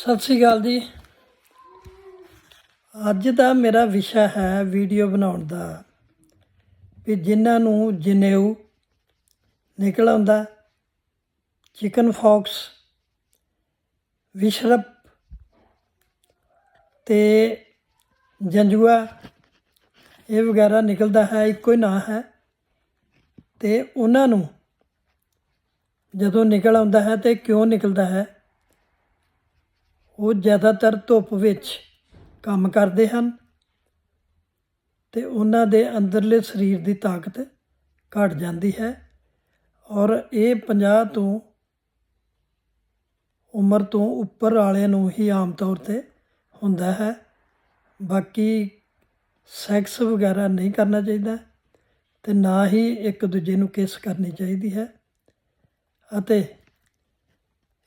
ਸਤਿ ਸ੍ਰੀ ਅਕਾਲ ਜੀ। ਅੱਜ ਦਾ ਮੇਰਾ ਵਿਸ਼ਾ ਹੈ ਵੀਡੀਓ ਬਣਾਉਣ ਦਾ। ਵੀ ਜਿਨ੍ਹਾਂ ਨੂੰ ਜਨੇਊ ਨਿਕਲ ਆਉਂਦਾ, ਚਿਕਨ ਫੌਕਸ, ਵਿਸ਼ਰਪ ਤੇ ਜੰਜੂਆ, ਇਹ ਵਗੈਰਾ ਨਿਕਲਦਾ ਹੈ, ਇੱਕੋ ਹੀ ਨਾਂ ਹੈ। ਤੇ ਉਹਨਾਂ ਨੂੰ ਜਦੋਂ ਨਿਕਲ ਆਉਂਦਾ ਹੈ ਤੇ ਕਿਉਂ ਨਿਕਲਦਾ ਹੈ? ਉਹ ਜ਼ਿਆਦਾਤਰ ਧੁੱਪ ਵਿੱਚ ਕੰਮ ਕਰਦੇ ਹਨ ਤੇ ਉਹਨਾਂ ਦੇ ਅੰਦਰਲੇ ਸਰੀਰ ਦੀ ਤਾਕਤ ਘਟ ਜਾਂਦੀ ਹੈ ਔਰ ਇਹ 50 ਤੋਂ ਉਮਰ ਤੋਂ ਉੱਪਰ ਵਾਲਿਆਂ ਨੂੰ ਹੀ ਆਮ ਤੌਰ ਤੇ ਹੁੰਦਾ ਹੈ। ਬਾਕੀ ਸੈਕਸ ਵਗੈਰਾ ਨਹੀਂ ਕਰਨਾ ਚਾਹੀਦਾ ਤੇ ਨਾ ਹੀ ਇੱਕ ਦੂਜੇ ਨੂੰ ਕਿਸ ਕਰਨੀ ਚਾਹੀਦੀ ਹੈ। ਅਤੇ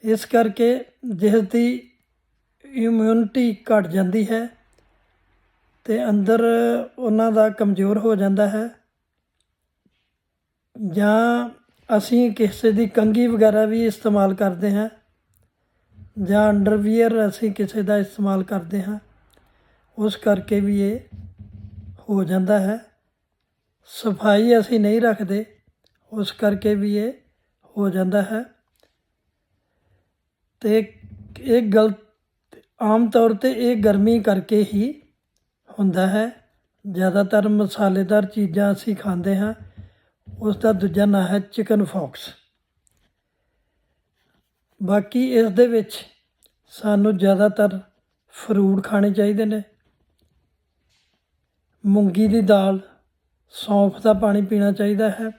ਇਸ ਕਰਕੇ ਜਿਸ ਦੀ ਇਮਿਊਨਿਟੀ ਘੱਟ ਜਾਂਦੀ ਹੈ ਅਤੇ ਅੰਦਰ ਉਹਨਾਂ ਦਾ ਕਮਜ਼ੋਰ ਹੋ ਜਾਂਦਾ ਹੈ। ਜਾਂ ਅਸੀਂ ਕਿਸੇ ਦੀ ਕੰਗੀ ਵਗੈਰਾ ਵੀ ਇਸਤੇਮਾਲ ਕਰਦੇ ਹਾਂ, ਜਾਂ ਅੰਡਰਵੀਅਰ ਅਸੀਂ ਕਿਸੇ ਦਾ ਇਸਤੇਮਾਲ ਕਰਦੇ ਹਾਂ, ਉਸ ਕਰਕੇ ਵੀ ਇਹ ਹੋ ਜਾਂਦਾ ਹੈ। ਸਫ਼ਾਈ ਅਸੀਂ ਨਹੀਂ ਰੱਖਦੇ, ਉਸ ਕਰਕੇ ਵੀ ਇਹ ਹੋ ਜਾਂਦਾ ਹੈ। ਤੇ ਇਹ ਗਲਤ ਆਮ ਤੌਰ ਤੇ ਇਹ ਗਰਮੀ ਕਰਕੇ ਹੀ ਹੁੰਦਾ ਹੈ। ਜ਼ਿਆਦਾਤਰ ਮਸਾਲੇਦਾਰ ਚੀਜ਼ਾਂ ਅਸੀਂ ਖਾਂਦੇ ਹਾਂ। ਉਸ ਦਾ ਦੂਜਾ ਨਾਂ ਹੈ ਚਿਕਨ ਫੌਕਸ। ਬਾਕੀ ਇਸ ਦੇ ਵਿੱਚ ਸਾਨੂੰ ਜ਼ਿਆਦਾਤਰ ਫਰੂਟ ਖਾਣੇ ਚਾਹੀਦੇ ਨੇ। ਮੂੰਗੀ ਦੀ ਦਾਲ, ਸੌਂਫ ਦਾ ਪਾਣੀ ਪੀਣਾ ਚਾਹੀਦਾ ਹੈ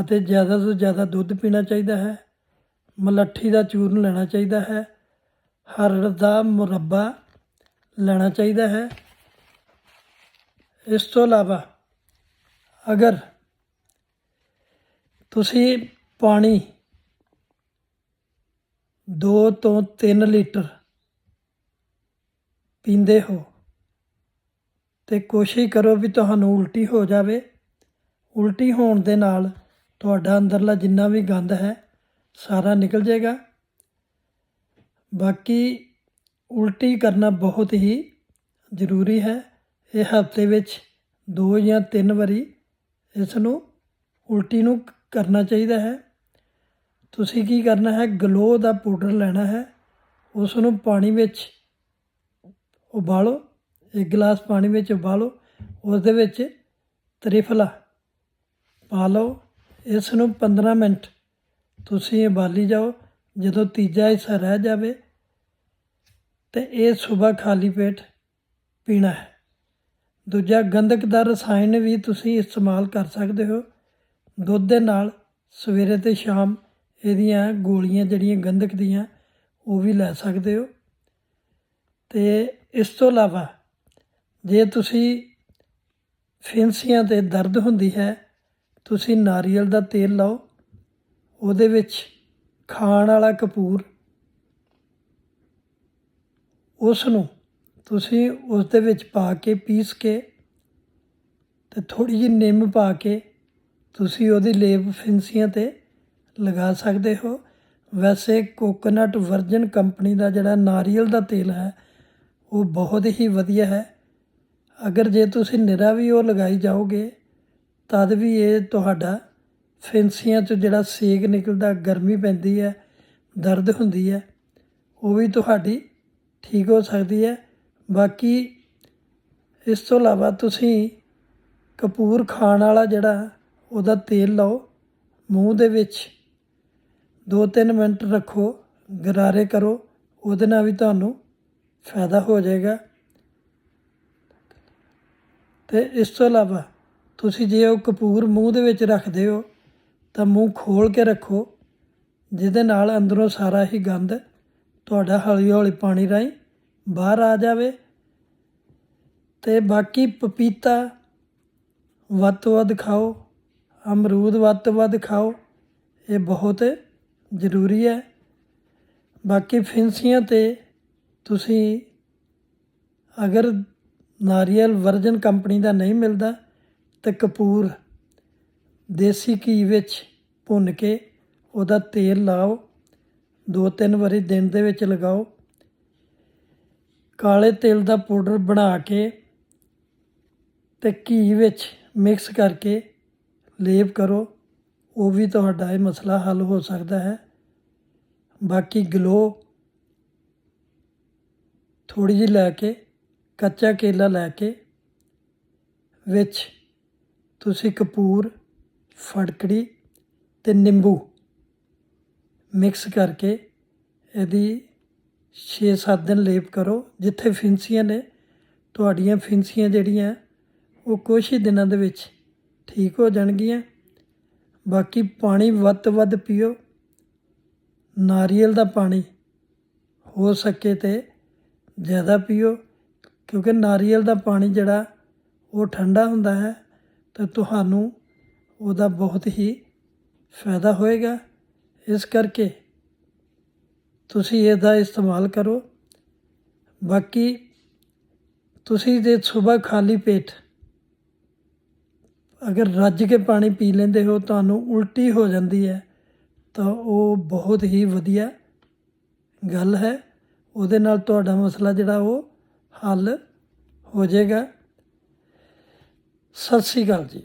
ਅਤੇ ਜ਼ਿਆਦਾ ਤੋਂ ਜ਼ਿਆਦਾ ਦੁੱਧ ਪੀਣਾ ਚਾਹੀਦਾ ਹੈ। ਮਲੱਠੀ ਦਾ ਚੂਰਨ ਲੈਣਾ ਚਾਹੀਦਾ ਹੈ। ਹਰੜ ਦਾ ਮੁਰੱਬਾ ਲੈਣਾ ਚਾਹੀਦਾ ਹੈ। ਇਸ ਤੋਂ ਇਲਾਵਾ ਅਗਰ ਤੁਸੀਂ ਪਾਣੀ 2 ਤੋਂ 3 ਲੀਟਰ ਪੀਂਦੇ ਹੋ ਤੇ ਕੋਸ਼ਿਸ਼ ਕਰੋ ਵੀ ਤੁਹਾਨੂੰ ਉਲਟੀ ਹੋ ਜਾਵੇ। ਉਲਟੀ ਹੋਣ ਦੇ ਨਾਲ ਤੁਹਾਡਾ ਅੰਦਰਲਾ ਜਿੰਨਾ ਵੀ ਗੰਦ ਹੈ, ਸਾਰਾ ਨਿਕਲ ਜਾਏਗਾ। ਬਾਕੀ ਉਲਟੀ ਕਰਨਾ ਬਹੁਤ ਹੀ ਜ਼ਰੂਰੀ ਹੈ। ਇਹ ਹਫ਼ਤੇ ਵਿੱਚ ਦੋ ਜਾਂ ਤਿੰਨ ਵਾਰੀ ਇਸ ਨੂੰ ਉਲਟੀ ਨੂੰ ਕਰਨਾ ਚਾਹੀਦਾ ਹੈ। ਤੁਸੀਂ ਕੀ ਕਰਨਾ ਹੈ? ਗਲੋ ਦਾ ਪਾਊਡਰ ਲੈਣਾ ਹੈ। ਉਸ ਨੂੰ ਪਾਣੀ ਵਿੱਚ ਉਬਾਲੋ। ਇੱਕ ਗਲਾਸ ਪਾਣੀ ਵਿੱਚ ਉਬਾਲੋ। ਉਸ ਦੇ ਵਿੱਚ ਤ੍ਰਿਫਲਾ ਪਾ ਲਓ। ਇਸ ਨੂੰ 15 ਮਿੰਟ ਤੁਸੀਂ ਉਬਾਲੀ ਜਾਓ। ਜਦੋਂ ਤੀਜਾ ਹਿੱਸਾ ਰਹਿ ਜਾਵੇ ਤੇ ਇਹ ਸਵੇਰ ਖਾਲੀ ਪੇਟ ਪੀਣਾ ਹੈ। ਦੂਜਾ, ਗੰਧਕ ਦਾ ਰਸਾਇਣ ਵੀ ਤੁਸੀਂ ਇਸਤੇਮਾਲ ਕਰ ਸਕਦੇ ਹੋ। ਦੁੱਧ ਦੇ ਨਾਲ ਸਵੇਰੇ ਤੇ ਸ਼ਾਮ ਇਹਦੀਆਂ ਗੋਲੀਆਂ ਜਿਹੜੀਆਂ ਗੰਧਕ ਦੀਆਂ, ਉਹ ਵੀ ਲੈ ਸਕਦੇ ਹੋ। ਤੇ ਇਸ ਤੋਂ ਇਲਾਵਾ ਜੇ ਤੁਸੀਂ ਫਿੰਸੀਆਂ ਤੇ ਦਰਦ ਹੁੰਦੀ ਹੈ, ਤੁਸੀਂ ਨਾਰੀਅਲ ਦਾ ਤੇਲ ਲਾਓ, ਉਹਦੇ ਵਿੱਚ ਖਾਣ ਵਾਲਾ ਕਪੂਰ ਉਸ ਨੂੰ ਤੁਸੀਂ ਉਸ ਦੇ ਵਿੱਚ ਪਾ ਕੇ ਪੀਸ ਕੇ ਤੇ ਥੋੜੀ ਜਿਹੀ ਨਿੰਮ ਪਾ ਕੇ ਤੁਸੀਂ ਉਹਦੀ ਲੇਪ ਫਿੰਸੀਆਂ ਤੇ ਲਗਾ ਸਕਦੇ ਹੋ। ਵੈਸੇ ਕੋਕੋਨਟ ਵਰਜਨ ਕੰਪਨੀ ਦਾ ਜਿਹੜਾ ਨਾਰੀਅਲ ਦਾ ਤੇਲ ਹੈ, ਉਹ ਬਹੁਤ ਹੀ ਵਧੀਆ ਹੈ। ਅਗਰ ਜੇ ਤੁਸੀਂ ਨਿਰਾ ਵੀ ਉਹ ਲਗਾਈ ਜਾਓਗੇ, ਤਦ ਵੀ ਇਹ ਤੁਹਾਡਾ ਫਿੰਸੀਆਂ 'ਚ ਜਿਹੜਾ ਸੇਕ ਨਿਕਲਦਾ, ਗਰਮੀ ਪੈਂਦੀ ਹੈ, ਦਰਦ ਹੁੰਦੀ ਹੈ, ਉਹ ਵੀ ਤੁਹਾਡੀ ਠੀਕ ਹੋ ਸਕਦੀ ਹੈ। ਬਾਕੀ ਇਸ ਤੋਂ ਇਲਾਵਾ ਤੁਸੀਂ ਕਪੂਰ ਖਾਣ ਵਾਲਾ ਜਿਹੜਾ, ਉਹਦਾ ਤੇਲ ਲਓ, ਮੂੰਹ ਦੇ ਵਿੱਚ 2-3 ਮਿੰਟ ਰੱਖੋ, ਗਰਾਰੇ ਕਰੋ, ਉਹਦੇ ਨਾਲ ਵੀ ਤੁਹਾਨੂੰ ਫਾਇਦਾ ਹੋ ਜਾਏਗਾ। ਤੇ ਇਸ ਤੋਂ ਇਲਾਵਾ ਤੁਸੀਂ ਜੇ ਉਹ ਕਪੂਰ ਮੂੰਹ ਦੇ ਵਿੱਚ ਰੱਖਦੇ ਹੋ ਤਾਂ ਮੂੰਹ ਖੋਲ ਕੇ ਰੱਖੋ, ਜਿਹਦੇ ਨਾਲ ਅੰਦਰੋਂ ਸਾਰਾ ਹੀ ਗੰਦ ਤੁਹਾਡਾ ਹੌਲੀ ਹੌਲੀ ਪਾਣੀ ਰਾਹੀਂ ਬਾਹਰ ਆ ਜਾਵੇ। ਤੇ ਬਾਕੀ ਪਪੀਤਾ ਵੱਧ ਤੋਂ ਵੱਧ ਖਾਓ, ਅਮਰੂਦ ਵੱਧ ਤੋਂ ਵੱਧ ਖਾਓ, ਇਹ ਬਹੁਤ ਜ਼ਰੂਰੀ ਹੈ। ਬਾਕੀ ਫਿੰਸੀਆਂ ਤੇ ਤੁਸੀਂ ਅਗਰ ਨਾਰੀਅਲ ਵਰਜਨ ਕੰਪਨੀ ਦਾ ਨਹੀਂ ਮਿਲਦਾ, ਤੇ ਕਪੂਰ ਦੇਸੀ ਘੀ ਵਿੱਚ ਭੁੰਨ ਕੇ ਉਹਦਾ ਤੇਲ ਲਾਓ। ਦੋ ਤਿੰਨ ਵਾਰੀ ਦਿਨ ਦੇ ਵਿੱਚ ਲਗਾਓ। ਕਾਲੇ ਤੇਲ ਦਾ ਪਾਊਡਰ ਬਣਾ ਕੇ ਤੇ ਘੀ ਵਿੱਚ ਮਿਕਸ ਕਰਕੇ ਲੇਪ ਕਰੋ। ਉਹ ਵੀ ਤੁਹਾਡਾ ਇਹ ਮਸਲਾ ਹੱਲ ਹੋ ਸਕਦਾ ਹੈ। ਬਾਕੀ ਗਲੋ ਥੋੜੀ ਜਿਹੀ ਲੈ ਕੇ, ਕੱਚਾ ਕੇਲਾ ਲੈ ਕੇ, ਵਿੱਚ ਤੁਸੀਂ ਕਪੂਰ ਫੜਕੜੀ ਅਤੇ ਨਿੰਬੂ ਮਿਕਸ ਕਰਕੇ ਇਹਦੀ 6-7 ਦਿਨ ਲੇਪ ਕਰੋ। ਜਿੱਥੇ ਫਿੰਸੀਆਂ ਨੇ, ਤੁਹਾਡੀਆਂ ਫਿੰਸੀਆਂ ਜਿਹੜੀਆਂ, ਉਹ ਕੁਛ ਹੀ ਦਿਨਾਂ ਦੇ ਵਿੱਚ ਠੀਕ ਹੋ ਜਾਣਗੀਆਂ। ਬਾਕੀ ਪਾਣੀ ਵੱਧ ਤੋਂ ਵੱਧ ਪੀਓ। ਨਾਰੀਅਲ ਦਾ ਪਾਣੀ ਹੋ ਸਕੇ ਤੇ ਜ਼ਿਆਦਾ ਪੀਓ, ਕਿਉਂਕਿ ਨਾਰੀਅਲ ਦਾ ਪਾਣੀ ਜਿਹੜਾ ਉਹ ਠੰਡਾ ਹੁੰਦਾ ਹੈ, ਤੇ ਤੁਹਾਨੂੰ ਉਹਦਾ ਬਹੁਤ ਹੀ ਫਾਇਦਾ ਹੋਏਗਾ। ਇਸ ਕਰਕੇ ਤੁਸੀਂ ਇਹਦਾ ਇਸਤੇਮਾਲ ਕਰੋ। ਬਾਕੀ ਤੁਸੀਂ ਜੇ ਸਵੇਰ ਖਾਲੀ ਪੇਟ ਅਗਰ ਰੱਜ ਕੇ ਪਾਣੀ ਪੀ ਲੈਂਦੇ ਹੋ, ਤੁਹਾਨੂੰ ਉਲਟੀ ਹੋ ਜਾਂਦੀ ਹੈ, ਤਾਂ ਉਹ ਬਹੁਤ ਹੀ ਵਧੀਆ ਗੱਲ ਹੈ। ਉਹਦੇ ਨਾਲ ਤੁਹਾਡਾ ਮਸਲਾ ਜਿਹੜਾ ਉਹ ਹੱਲ ਹੋ ਜਾਏਗਾ। ਸਤਿ ਸ਼੍ਰੀ ਅਕਾਲ ਜੀ।